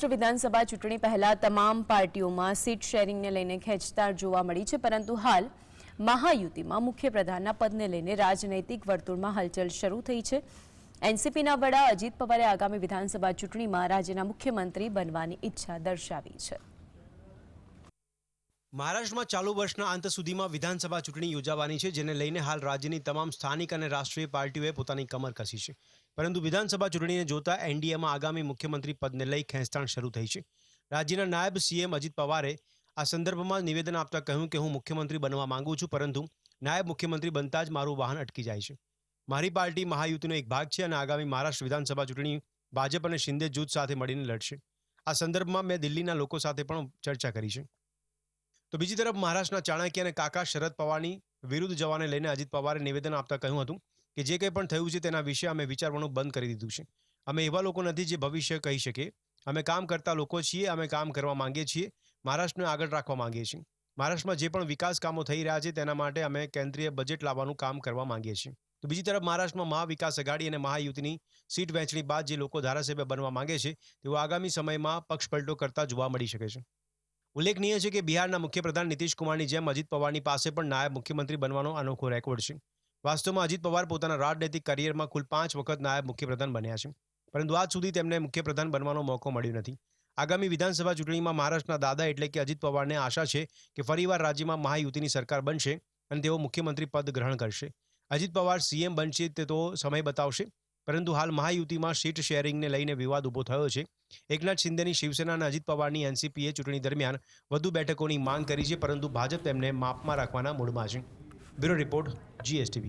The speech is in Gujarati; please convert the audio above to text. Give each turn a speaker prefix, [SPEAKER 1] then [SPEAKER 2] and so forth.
[SPEAKER 1] મહારાષ્ટ્ર વિધાનસભા ચૂંટણી પહેલા તમામ પાર્ટીઓમાં સીટ શેરિંગને લઈને ખેંચતાણ જોવા મળી છે, પરંતુ હાલ મહાયુતિમાં મુખ્યપ્રધાનના પદને લઈને રાજનૈતિક વર્તુળમાં હલચલ શરૂ થઈ છે. એનસીપીના વડા અજીત પવારે આગામી વિધાનસભા ચૂંટણીમાં રાજ્યના મુખ્યમંત્રી બનવાની ઈચ્છા દર્શાવી છે.
[SPEAKER 2] મહારાષ્ટ્રમાં ચાલુ વર્ષના અંત સુધીમાં વિધાનસભા ચૂંટણી યોજાવાની છે, જેને લઈને હાલ રાજ્યની તમામ સ્થાનિક અને રાષ્ટ્રીય પાર્ટીઓએ પોતાની કમર કસી છે. પરંતુ વિધાનસભા ચૂંટણીને જોતા એનડીએમાં આગામી મુખ્યમંત્રી પદને લઈ ખેંચતાણ શરૂ થઈ છે. રાજ્યના નાયબ સીએમ અજીત પવારે આ સંદર્ભમાં નિવેદન આપતા કહ્યું કે હું મુખ્યમંત્રી બનવા માંગુ છું, પરંતુ નાયબ મુખ્યમંત્રી બનતા જ મારું વાહન અટકી જાય છે. મારી પાર્ટી મહાયુતિનો એક ભાગ છે અને આગામી મહારાષ્ટ્ર વિધાનસભા ચૂંટણી ભાજપ અને શિંદે જૂથ સાથે મળીને લડશે. આ સંદર્ભમાં મેં દિલ્હીના લોકો સાથે પણ ચર્ચા કરી છે. તો બીજી તરફ મહારાષ્ટ્રના ચાણક્ય અને કાકા શરદ પવારની વિરુદ્ધ જવાને લઈને અજીત પવારે નિવેદન આપતા કહ્યું હતું કે જે કંઈ પણ થયું છે તેના વિશે અમે વિચારવાનું બંધ કરી દીધું છે. અમે એવા લોકો નથી જે ભવિષ્ય કહી શકે. અમે કામ કરતા લોકો છીએ, અમે કામ કરવા માંગીએ છીએ, મહારાષ્ટ્રને આગળ રાખવા માંગીએ છીએ. મહારાષ્ટ્રમાં જે પણ વિકાસ કામો થઈ રહ્યા છે તેના માટે અમે કેન્દ્રીય બજેટ લાવવાનું કામ કરવા માંગીએ છીએ. તો બીજી તરફ મહારાષ્ટ્રમાં મહાવિકાસ અઘાડી અને મહાયુતિની સીટ વહેંચણી બાદ જે લોકો ધારાસભ્ય બનવા માંગે છે તેઓ આગામી સમયમાં પક્ષપલટો કરતા જોવા મળી શકે છે. ઉલ્લેખનીય છે કે બિહારના મુખ્યપ્રધાન નીતિશ કુમારની જેમ અજીત પવારની પાસે પણ નાયબ મુખ્યમંત્રી બનવાનો અનોખો રેકોર્ડ છે. વાસ્તવમાં અજીત પવાર પોતાના રાજનૈતિક કરિયરમાં કુલ પાંચ વખત નાયબ મુખ્યપ્રધાન બન્યા છે. પરંતુ આજ સુધી તેમને મુખ્યપ્રધાન બનવાનો મોકો મળ્યો નથી. આગામી વિધાનસભા ચૂંટણીમાં મહારાષ્ટ્રના દાદા એટલે કે અજીત પવારને આશા છે કે ફરીવાર રાજ્યમાં મહાયુતિની સરકાર બનશે અને તેઓ મુખ્યમંત્રી પદ ગ્રહણ કરશે. અજીત પવાર સીએમ બનશે તે તો સમય બતાવશે. પરંતુ હાલ મહાયુતિમાં સીટ શેરિંગને લઈને વિવાદ ઊભો થયો છે. એકનાથ શિંદેની શિવસેના અને અજીત પવારની એનસીપીએ ચૂંટણી દરમિયાન વધુ બેઠકોની માંગ કરી છે, પરંતુ ભાજપ તેમને માપમાં રાખવાના મૂડમાં છે. Bureau report, GSTV.